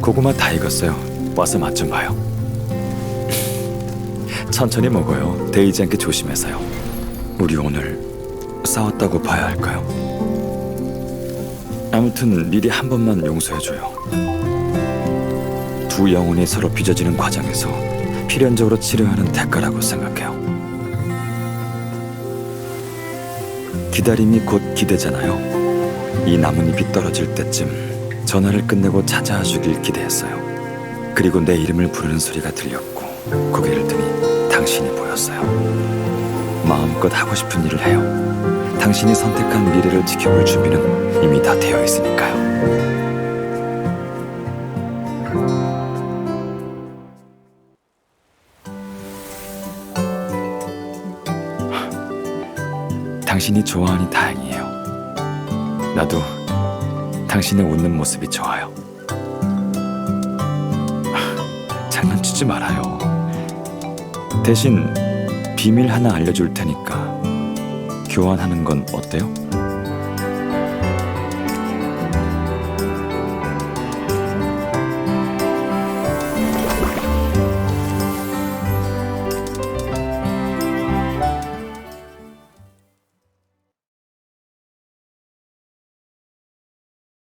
고구마 다 익었어요. 와서 맛 좀 봐요. 천천히 먹어요. 데이지 않게 조심해서요. 우리 오늘 싸웠다고 봐야 할까요? 아무튼 미리 한 번만 용서해줘요. 두 영혼이 서로 빚어지는 과정에서 필연적으로 치료야 하는 대가라고 생각해요. 기다림이 곧 기대잖아요. 이 나뭇잎이 떨어질 때쯤 전화를 끝내고 찾아와 주길 기대했어요. 그리고 내 이름을 부르는 소리가 들렸고 고개를 드니 당신이 보였어요. 마음껏 하고 싶은 일을 해요. 당신이 선택한 미래를 지켜볼 준비는 이미 다 되어 있으니까요. 당신이 좋아하니 다행이에요. 나도 당신의 웃는 모습이 좋아요. 아, 장난치지 말아요. 대신 비밀 하나 알려줄 테니까 교환하는 건 어때요?